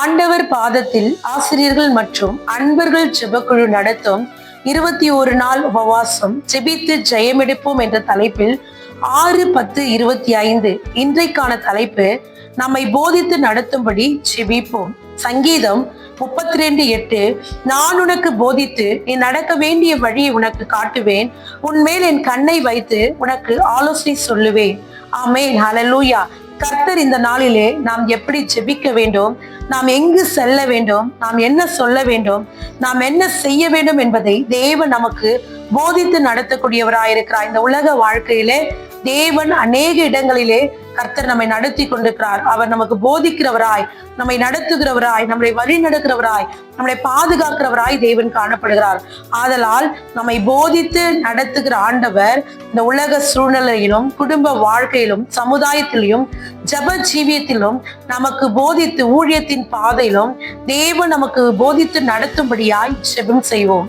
ஆண்டவர் பாதத்தில் ஆசிரியர்கள் மற்றும் அன்பர்கள் ஜெபக்குழு நடத்தும் இருபத்தி ஒரு நாள் உபவாசம் ஜெபித்து ஜெயமெடுப்போம் என்ற தலைப்பில் ஆறு பத்து இருபத்தி ஐந்து இன்றைக்கான தலைப்பு நம்மை போதித்து நடத்தும்படி ஜெபிப்போம். சங்கீதம் முப்பத்தி ரெண்டு எட்டு நான் உனக்கு போதித்து நீ நடக்க வேண்டிய வழியை உனக்கு காட்டுவேன். உன்மேல் என் கண்ணை வைத்து உனக்கு ஆலோசனை சொல்லுவேன். ஆமென். ஹலலூயா கர்த்தர் இந்த நாளிலே நாம் எப்படி ஜெபிக்க வேண்டும்? நாம் எங்கு செல்ல வேண்டும்? நாம் என்ன சொல்ல வேண்டும்? நாம் என்ன செய்ய வேண்டும் என்பதை தேவன் நமக்கு போதித்து நடத்தக்கூடியவராயிருக்கிறார் இந்த உலக வாழ்க்கையிலே தேவன் அநேக இடங்களிலே கர்த்தர் நம்மை நடத்தி கொண்டிருக்கிறார். அவர் நமக்கு போதிக்கிறவராய் நம்மை நடத்துகிறவராய் நம்மளை வழி நடக்கிறவராய் நம்மளை பாதுகாக்கிறவராய் தேவன் காணப்படுகிறார். ஆதலால் நம்மை போதித்து நடத்துகிற ஆண்டவர் இந்த உலக சூழ்நிலையிலும் குடும்ப வாழ்க்கையிலும் சமுதாயத்திலும் ஜப ஜீவியத்திலும் நமக்கு போதித்து ஊழியத்தின் பாதையிலும் தேவன் நமக்கு போதித்து நடத்தும்படியாய் ஜெபம் செய்வோம்.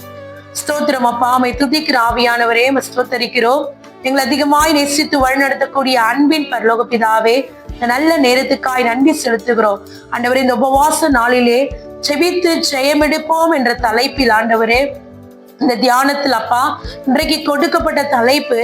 ஸ்தோத்திரம் அப்பா மை துதிக்கிற ஆவியானவரே ஸ்தோத்தரிக்கிறோம். எங்களை அதிகமாய் நேசித்து வழிநடத்தக்கூடிய அன்பின் பரலோக பிதாவே நல்ல நேரத்துக்காய் நன்றி செலுத்துகிறோம். ஆண்டவரே இந்த உபவாச நாளிலே செபித்து ஜெயமெடுப்போம் என்ற தலைப்பில் ஆண்டவரே இந்த தியானத்தில் அப்பா இன்றைக்கு கொடுக்கப்பட்ட தலைப்பு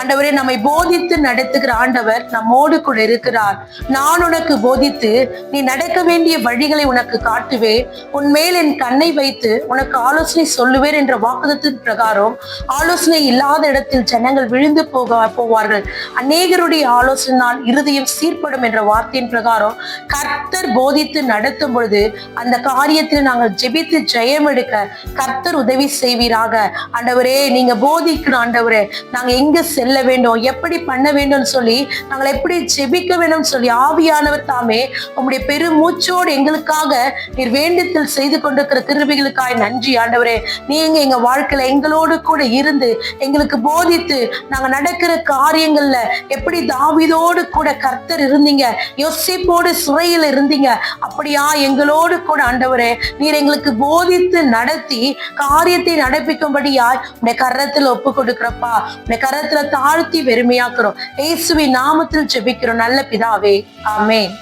ஆண்டவரே நம்மை போதித்து நடத்துகிற ஆண்டவர் நம்மோடு கூட இருக்கிறார். நான் உனக்கு போதித்து நீ நடக்க வேண்டிய வழிகளை உனக்கு காட்டுவேன் உன் மேல் என் கண்ணை வைத்து உனக்கு ஆலோசனை சொல்லுவேன் என்ற வாக்குதத்தின் பிரகாரம் ஆலோசனை இல்லாத இடத்தில் ஜனங்கள் விழுந்து போக போவார்கள். அநேகருடைய ஆலோசனால் இருதயம் சீர்படும் என்ற வார்த்தையின் பிரகாரம் கர்த்தர் போதித்து நடத்தும் பொழுது அந்த காரியத்தில் நாங்கள் ஜெபித்து ஜெயம் எடுக்க கர்த்தர் உதவி செய்வீராக. ஆண்டவரே நீங்க போதிக்கணும் ஆண்டவரே. நாங்க எங்க செல்ல வேண்டும் எப்படி பண்ண வேண்டும்னு சொல்லி நாங்கள் எப்படி ஜெபிக்க வேண்டும் சொல்லி ஆவியானவர் தாமே உங்களுடைய பெருமூச்சோடு எங்களுக்காக நீர் வேண்டத்தில் செய்து கொண்டிருக்கிற கிருபிகளுக்காய் நன்றி ஆண்டவரே. நீங்க எங்க வாழ்க்கையில எங்களோடு கூட இருந்து எங்களுக்கு போதித்து நாங்க நடக்கிற காரியங்கள்ல எப்படி தாவிதோடு கூட கர்த்தர் இருந்தீங்க யோசிப்போடு சிறையில் இருந்தீங்க அப்படியா எங்களோடு கூட ஆண்டவரே. நீர் எங்களுக்கு போதித்து நடத்தி காரியத்தை நடப்பிக்கும்படியாய் உடைய கரத்துல ஒப்பு கொடுக்கிறப்பா உடைய கரத்துல தாழ்த்தி பெருமையாக்குறோம். இயேசுவின் நாமத்தில் ஜெபிக்கிறோம். நல்ல பிதாவே. ஆமேன்.